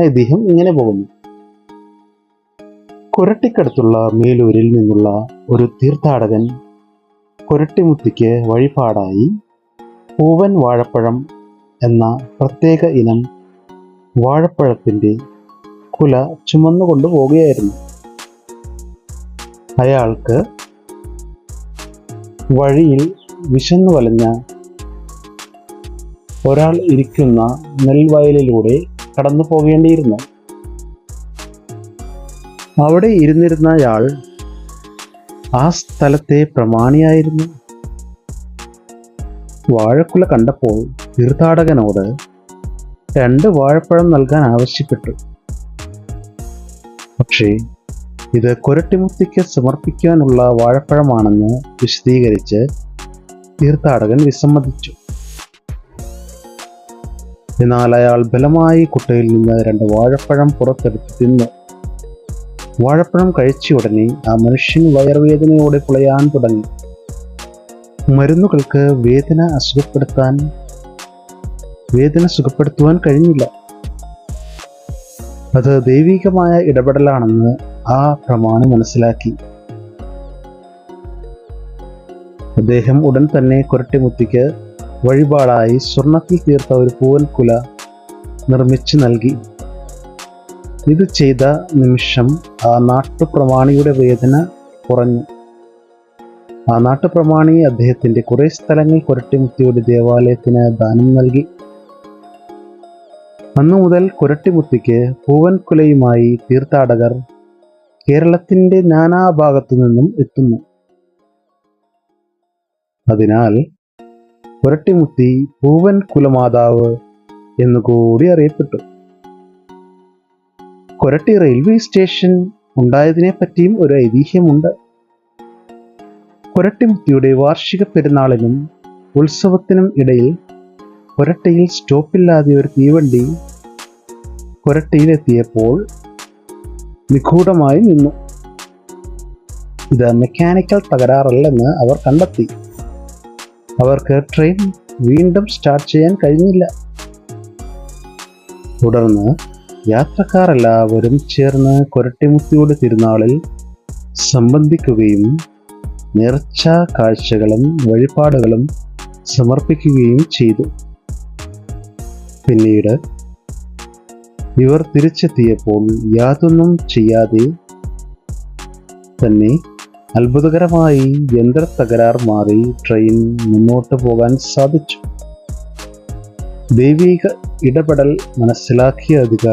ഐതിഹ്യം ഇങ്ങനെ പോകുന്നു. കുരട്ടിക്കടുത്തുള്ള മേലൂരിൽ നിന്നുള്ള ഒരു തീർത്ഥാടകൻ കുരട്ടിമുത്തിക്ക് വഴിപാടായി പൂവൻ വാഴപ്പഴം എന്ന പ്രത്യേക ഇനം വാഴപ്പഴത്തിന്റെ കുല ചുമന്നുകൊണ്ട് പോവുകയായിരുന്നു. അയാൾക്ക് വഴിയിൽ വിശന്നു വലഞ്ഞ ഒരാൾ ഇരിക്കുന്ന നെൽവയലിലൂടെ കടന്നു പോകേണ്ടിയിരുന്നു. അവിടെ ഇരുന്നിരുന്നയാൾ ആ സ്ഥലത്തെ പ്രമാണിയായിരുന്നു. വാഴക്കുല കണ്ടപ്പോൾ തീർത്ഥാടകനോട് രണ്ട് വാഴപ്പഴം നൽകാൻ ആവശ്യപ്പെട്ടു. പക്ഷേ ഇത് കൊരട്ടിമുത്തിക്ക് സമർപ്പിക്കാനുള്ള വാഴപ്പഴമാണെന്ന് വിശദീകരിച്ച് തീർത്ഥാടകൻ വിസമ്മതിച്ചു. എന്നാൽ അയാൾ ബലമായി കുട്ടയിൽ നിന്ന് രണ്ട് വാഴപ്പഴം പുറത്തെടുത്ത് തിന്നു. വാഴപ്പഴം കഴിച്ച ഉടനെ ആ മനുഷ്യൻ വയറുവേദനയോടെ പുളയാൻ തുടങ്ങി. മരുന്നുകൾക്ക് വേദന അസുഖപ്പെടുത്താൻ വേദന സുഖപ്പെടുത്തുവാൻ കഴിഞ്ഞില്ല. അത് ദൈവികമായ ഇടപെടലാണെന്ന് ആ പ്രമാണി മനസ്സിലാക്കി. അദ്ദേഹം ഉടൻ തന്നെ കുരട്ടിമുത്തിക്ക് വഴിപാടായി സ്വർണത്തിൽ തീർത്ത ഒരു പൂവൻകുല നിർമ്മിച്ചു നൽകി. ഇത് ചെയ്ത നിമിഷം ആ നാട്ടുപ്രമാണിയുടെ വേദന കുറഞ്ഞു. ആ നാട്ടുപ്രമാണി അദ്ദേഹത്തിന്റെ കുറേ സ്ഥലങ്ങൾ കുരട്ടിമുത്തിയുടെ ദേവാലയത്തിന് ദാനം നൽകി. അന്നു മുതൽ കുരട്ടിമുത്തിക്ക് പൂവൻകുലയുമായി തീർത്ഥാടകർ കേരളത്തിന്റെ നാനാഭാഗത്തു നിന്നും എത്തുന്നു. അതിനാൽ കുരട്ടിമുത്തി പൂവൻ കുലമാതാവ് എന്നുകൂടി അറിയപ്പെട്ടു. കൊരട്ടി റെയിൽവേ സ്റ്റേഷൻ ഉണ്ടായതിനെ പറ്റിയും ഒരു ഐതിഹ്യമുണ്ട്. കൊരട്ടിമുത്തിയുടെ വാർഷിക പെരുന്നാളിനും ഉത്സവത്തിനും ഇടയിൽ കൊരട്ടിയിൽ സ്റ്റോപ്പില്ലാതെ ഒരു തീവണ്ടി കൊരട്ടിയിലെത്തിയപ്പോൾ നിഗൂഢമായി നിന്നു. ഇത് മെക്കാനിക്കൽ തകരാറല്ലെന്ന് അവർ കണ്ടെത്തി. അവർക്ക് ട്രെയിൻ വീണ്ടും സ്റ്റാർട്ട് ചെയ്യാൻ കഴിഞ്ഞില്ല. തുടർന്ന് യാത്രക്കാർ എല്ലാവരും ചേർന്ന് കൊരട്ടിമുത്തിയുടെ തിരുനാളിൽ സംബന്ധിക്കുകയും നേർച്ച കാഴ്ചകളും വഴിപാടുകളും സമർപ്പിക്കുകയും ചെയ്തു. പിന്നീട് ഇവർ തിരിച്ചെത്തിയപ്പോൾ യാതൊന്നും ചെയ്യാതെ തന്നെ അത്ഭുതകരമായി യന്ത്ര തകരാർ മാറി ട്രെയിൻ മുന്നോട്ട് പോകാൻ സാധിച്ചു. ദൈവിക ഇടപെടൽ മനസ്സിലാക്കിയ അധികാരി